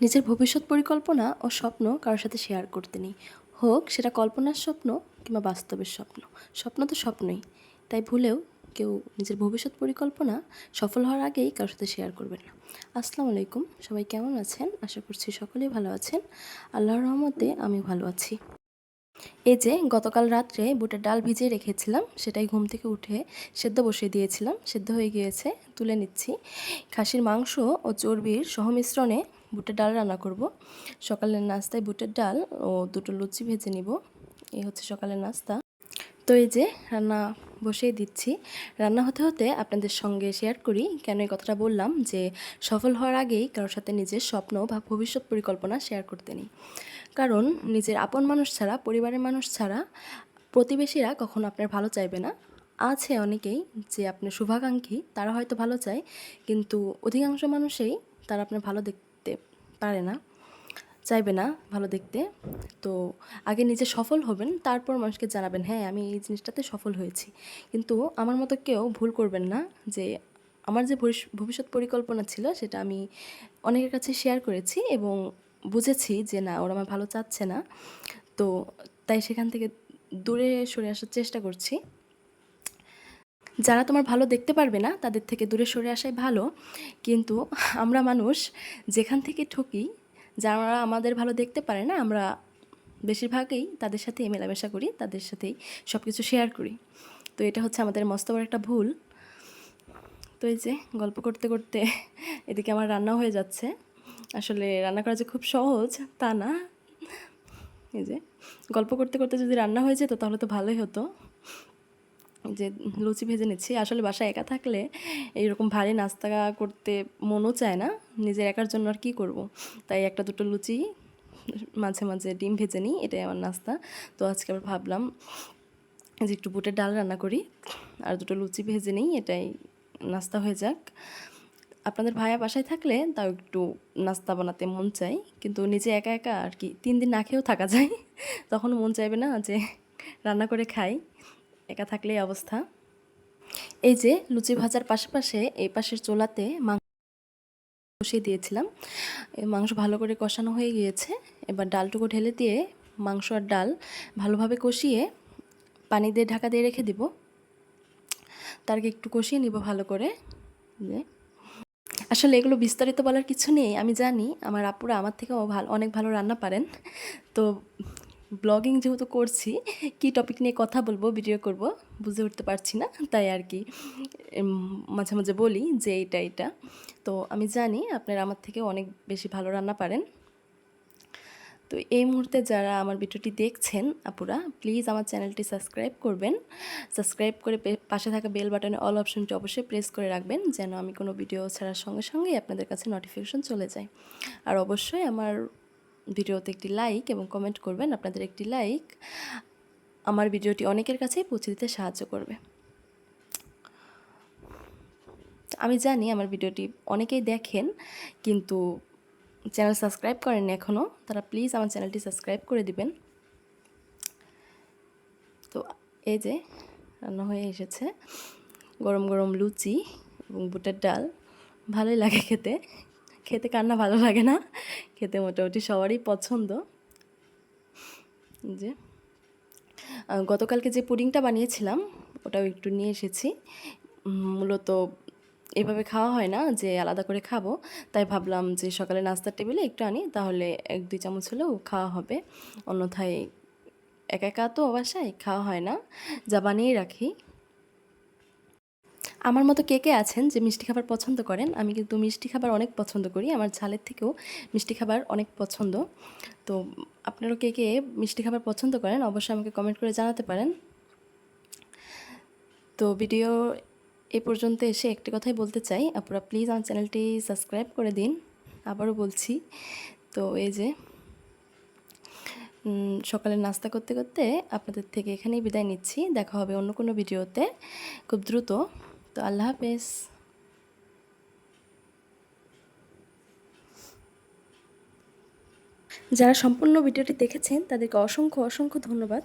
নিজের ভবিষ্যৎ পরিকল্পনা ও স্বপ্ন কারোর সাথে শেয়ার করতে নেই। হোক, সেটা কল্পনার স্বপ্ন কিংবা বাস্তবের স্বপ্ন। স্বপ্ন তো স্বপ্নই। তাই ভুলেও কেউ নিজের ভবিষ্যৎ পরিকল্পনা সফল হওয়ার আগেই কারোর সাথে শেয়ার করবেন না। আসসালামু আলাইকুম। সবাই কেমন আছেন? আশা করছি সকলেই ভালো আছেন। আল্লাহর রহমতে আমি ভালো আছি। এই যে, গতকাল রাত্রে বুটের ডাল ভিজিয়ে রেখেছিলাম, সেটাই ঘুম থেকে উঠে সেদ্ধ বসিয়ে দিয়েছিলাম। সেদ্ধ হয়ে গিয়েছে, তুলে নিচ্ছি। খাসির মাংস ও চর্বির সহমিশ্রণে বুটের ডাল রান্না করব। সকালের নাস্তায় বুটের ডাল ও দুটো লুচি ভেজে নিব। এই হচ্ছে সকালের নাস্তা। তো এই যে রান্না বসিয়ে দিচ্ছি। রান্না হতে হতে আপনাদের সঙ্গে শেয়ার করি কেন এই কথাটা বললাম যে সফল হওয়ার আগেই কারোর সাথে নিজের স্বপ্ন বা ভবিষ্যৎ পরিকল্পনা শেয়ার করতে নেই। কারণ নিজের আপন মানুষ ছাড়া, পরিবারের মানুষ ছাড়া প্রতিবেশীরা কখনো আপনার ভালো চাইবে না। আছে অনেকেই যে আপনার শুভাকাঙ্ক্ষী, তারা হয়তো ভালো চায়, কিন্তু অধিকাংশ মানুষেই তারা আপনার ভালো দেখতে পারে না, চাইবে না ভালো দেখতে। তো আগে নিজে সফল হবেন, তারপর মানুষকে জানাবেন হ্যাঁ আমি এই জিনিসটাতে সফল হয়েছি। কিন্তু আমার মতো কেউ ভুল করবেন না যে আমার যে ভবিষ- ভবিষ্যৎ পরিকল্পনা ছিল সেটা আমি অনেকের কাছে শেয়ার করেছি এবং বুঝেছি যে না, ওরা আমার ভালো চাচ্ছে না। তো তাই সেখান থেকে দূরে সরে আসার চেষ্টা করছি। যারা তোমার ভালো দেখতে পারবে না, তাদের থেকে দূরে সরে আসাই ভালো। কিন্তু আমরা মানুষ যেখান থেকে ঠকি, যারা আমাদের ভালো দেখতে পারে না, আমরা বেশিরভাগই তাদের সাথেই মেলামেশা করি, তাদের সাথেই সব কিছু শেয়ার করি। তো এটা হচ্ছে আমাদের মস্ত বড় একটা ভুল। তো এই যে গল্প করতে করতে এদিকে আমার রান্না হয়ে যাচ্ছে। আসলে রান্না করা যে খুব সহজ, তা না। এই যে গল্প করতে করতে যদি রান্না হয়ে যেত, তাহলে তো ভালোই হতো। যে লুচি ভেজে নিচ্ছি, আসলে বাসায় একা থাকলে এইরকম ভারী নাস্তা করতে মনও চায় না, নিজের একার জন্য আর কী করব? তাই একটা দুটো লুচি, মাঝে মাঝে ডিম ভেজে নিই, এটাই আমার নাস্তা। তো আজকে আবার ভাবলাম যে একটু বুটের ডাল রান্না করি, আর দুটো লুচি ভেজে নিই, এটাই নাস্তা হয়ে যাক। আপনাদের ভাইয়া বাসায় থাকলে তাও একটু নাস্তা বানাতে মন চাই কিন্তু নিজে একা একা আর কি তিন দিন না খেয়েও থাকা যায়, তখন মন চাইবে না যে রান্না করে খাই। একা থাকলেই অবস্থা। এই যে লুচি ভাজার পাশাপাশি এই পাশের চোলাতে মাংস কষিয়ে দিয়েছিলাম। মাংস ভালো করে কষানো হয়ে গিয়েছে। এবার ডালটুকু ঢেলে দিয়ে মাংস আর ডাল ভালোভাবে কষিয়ে পানি দিয়ে ঢাকা দিয়ে রেখে দিব। তারকে একটু কষিয়ে নিব ভালো করে। আসলে এগুলো বিস্তারিত বলার কিছু নেই। আমি জানি আমার আপুরা আমার থেকেও ভালো অনেক ভালো রান্না পারেন। তো ব্লগিং যেহেতু করছি, কি টপিক নিয়ে কথা বলব ভিডিও করব, বুঝে উঠতে পারছি না। তাই আর কি মাঝে মাঝে বলি যে এটা এটা। তো আমি জানি আপনারা আমার থেকে অনেক বেশি ভালো রান্না পারেন। তো এই মুহূর্তে যারা আমার ভিডিওটি দেখছেন আপুরা প্লিজ আমার চ্যানেলটি সাবস্ক্রাইব করবেন। সাবস্ক্রাইব করে পাশে থাকা বেল বাটনে অল অপশনটি অবশ্যই প্রেস করে রাখবেন, যেন আমি কোনো ভিডিও ছাড়ার সঙ্গে সঙ্গেই আপনাদের কাছে নোটিফিকেশন চলে যায়। আর অবশ্যই আমার ভিডিওতে একটি লাইক এবং কমেন্ট করবেন, আপনাদের একটি লাইক আমার ভিডিওটি অনেকের কাছেই পৌঁছে দিতে সাহায্য করবে। আমি জানি আমার ভিডিওটি অনেকেই দেখেন, কিন্তু চ্যানেল সাবস্ক্রাইব করেন এখনও তারা প্লিজ আমার চ্যানেলটি সাবস্ক্রাইব করে দিবেন। তো এই যে রান্না হয়ে এসেছে, গরম গরম লুচি এবং বুটের ডাল, ভালোই লাগে খেতে। খেতে কান্না ভালো লাগে না। খেতে মোটামুটি সবারই পছন্দ। যে গতকালকে যে পুডিংটা বানিয়েছিলাম, ওটাও একটু নিয়ে এসেছি। মূলত এভাবে খাওয়া হয় না যে আলাদা করে খাব। তাই ভাবলাম যে সকালে নাস্তার টেবিলে একটু আনি, তাহলে এক দুই চামচ হলেও খাওয়া হবে। অন্যথায় একা একা তো বাসায় খাওয়া হয় না। যা বানিয়ে রাখি। আমার মতো কে কে আছেন যে মিষ্টি খাবার পছন্দ করেন? আমি কিন্তু মিষ্টি খাবার অনেক পছন্দ করি। আমার ঝালের থেকেও মিষ্টি খাবার অনেক পছন্দ। তো আপনারাও কে কে মিষ্টি খাবার পছন্দ করেন অবশ্যই আমাকে কমেন্ট করে জানাতে পারেন। তো ভিডিও এ পর্যন্ত এসে একটি কথাই বলতে চাই। আপনারা প্লিজ আমার চ্যানেলটি সাবস্ক্রাইব করে দিন। আবারও বলছি, তো এই যে সকালে নাস্তা করতে করতে আপনাদের থেকে এখানেই বিদায় নিচ্ছি। দেখা হবে অন্য কোনো ভিডিওতে খুব দ্রুত। তো আল্লাহ হাফেজ। যারা সম্পূর্ণ ভিডিওটি দেখেছেন তাদেরকে অসংখ্য অসংখ্য ধন্যবাদ।